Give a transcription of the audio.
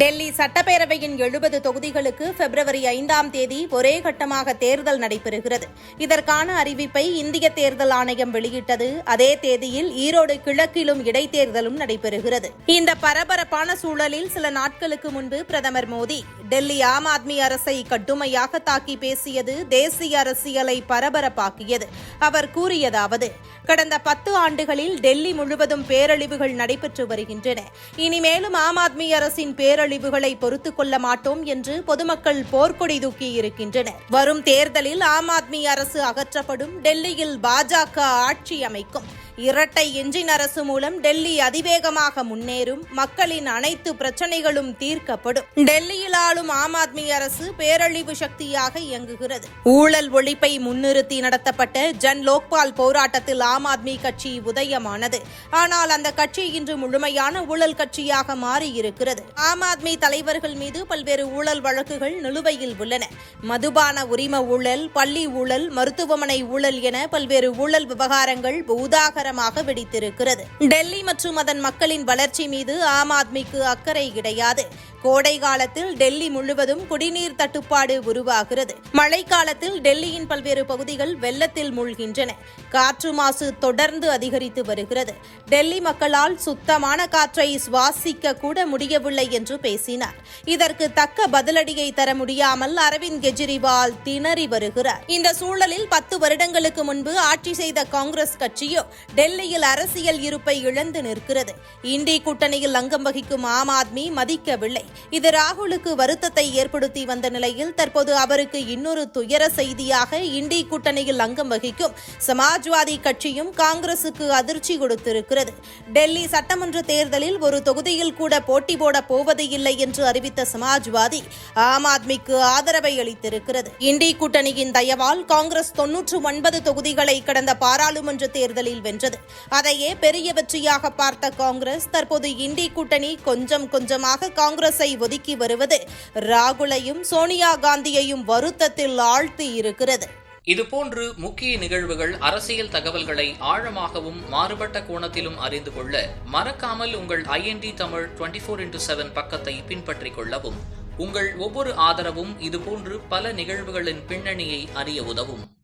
டெல்லி சட்டப்பேரவையின் எழுபது தொகுதிகளுக்கு பிப்ரவரி ஐந்தாம் தேதி ஒரே கட்டமாக தேர்தல் நடைபெறுகிறது. இதற்கான அறிவிப்பை இந்திய தேர்தல் ஆணையம் வெளியிட்டது. அதே தேதியில் ஈரோடு கிழக்கிலும் இடைத்தேர்தலும் நடைபெறுகிறது. இந்த பரபரப்பான சூழலில் சில நாட்களுக்கு முன்பு பிரதமர் மோடி டெல்லி ஆம் ஆத்மி அரசை கடுமையாக தாக்கி பேசியது தேசிய அரசியலை பரபரப்பாக்கியது. அவர் கூறியதாவது கடந்த பத்து ஆண்டுகளில் டெல்லி முழுவதும் பேரழிவுகள் நடைபெற்று வருகின்றன. இனிமேலும் ஆம் ஆத்மி அரசின் பேரழிவுகளை பொறுத்துக் கொள்ள மாட்டோம் என்று பொதுமக்கள் போர்க்கொடி தூக்கி இருக்கின்றனர். வரும் தேர்தலில் ஆம் ஆத்மி அரசு அகற்றப்படும் டெல்லியில் பாஜக ஆட்சி அமைக்கும். இரட்டை இன்ஜின் அரசு மூலம் டெல்லி அதிவேகமாக முன்னேறும். மக்களின் அனைத்து பிரச்சனைகளும் தீர்க்கப்படும். டெல்லியில் ஆளும் ஆம் ஆத்மி அரசு பேரழிவு சக்தியாக இயங்குகிறது. ஊழல் ஒழிப்பை முன்னிறுத்தி நடத்தப்பட்ட ஜன் லோக்பால் போராட்டத்தில் ஆம் ஆத்மி கட்சி உதயமானது. ஆனால் அந்த கட்சி இன்று முழுமையான ஊழல் கட்சியாக மாறியிருக்கிறது. ஆம் ஆத்மி தலைவர்கள் மீது பல்வேறு ஊழல் வழக்குகள் நிலுவையில் உள்ளன. மதுபான உரிம ஊழல் பள்ளி ஊழல் மருத்துவமனை ஊழல் என பல்வேறு ஊழல் விவகாரங்கள் பூதாகரமாக வெடித்திருக்கிறது. டெல்லி மற்றும் அதன் மக்களின் வளர்ச்சி மீது ஆம் ஆத்மிக்கு அக்கறை கிடையாது. கோடை காலத்தில் டெல்லி முழுவதும் குடிநீர் தட்டுப்பாடு உருவாகிறது. மழைக்காலத்தில் டெல்லியின் பல்வேறு பகுதிகள் வெள்ளத்தில் மூழ்கின்றன. காற்று மாசு தொடர்ந்து அதிகரித்து வருகிறது. டெல்லி மக்களால் சுத்தமான காற்றை சுவாசிக்க கூட முடியவில்லை என்று பேசினார். இதற்கு தக்க பதிலடியை தர முடியாமல் அரவிந்த் கெஜ்ரிவால் திணறி வருகிறார். இந்த சூழலில் பத்து வருடங்களுக்கு முன்பு ஆட்சி செய்த காங்கிரஸ் கட்சியோ டெல்லியில் அரசியல் இருப்பை இழந்து நிற்கிறது. இண்டி கூட்டணியில் அங்கம் வகிக்கும் ஆம் ஆத்மி மதிக்கவில்லை. இது ராகுலுக்கு வருத்தத்தை ஏற்படுத்தி வந்த நிலையில் தற்போது அவருக்கு இன்னொரு துயர செய்தியாக இண்டி கூட்டணியில் அங்கம் வகிக்கும் சமாஜ்வாதி கட்சியும் காங்கிரசுக்கு அதிர்ச்சி கொடுத்திருக்கிறது. டெல்லி சட்டமன்ற தேர்தலில் ஒரு தொகுதியில் கூட போட்டி போட போவது இல்லை என்று அறிவித்த சமாஜ்வாதி ஆம் ஆத்மிக்கு ஆதரவை அளித்திருக்கிறது. இண்டி கூட்டணியின் தயவால் காங்கிரஸ் தொன்னூற்று ஒன்பது தொகுதிகளை கடந்த பாராளுமன்ற தேர்தலில் வென்றது. அதையே பெரிய வெற்றியாக பார்த்த காங்கிரஸ் தற்போது இண்டி கூட்டணி கொஞ்சம் கொஞ்சமாக காங்கிரஸை ஒதுக்கி வருவது. ராகுலையும் சோனியா காந்தியையும் வருத்தத்தில் ஆழ்த்தி இருக்கிறது. இதுபோன்று முக்கிய நிகழ்வுகள் அரசியல் தகவல்களை ஆழமாகவும் மாறுபட்ட கோணத்திலும் அறிந்து கொள்ள மறக்காமல் உங்கள் IND Tamil twenty four into seven பக்கத்தை பின்பற்றிக் கொள்ளவும். உங்கள் ஒவ்வொரு ஆதரவும் இதுபோன்று பல நிகழ்வுகளின் பின்னணியை அறிய உதவும்.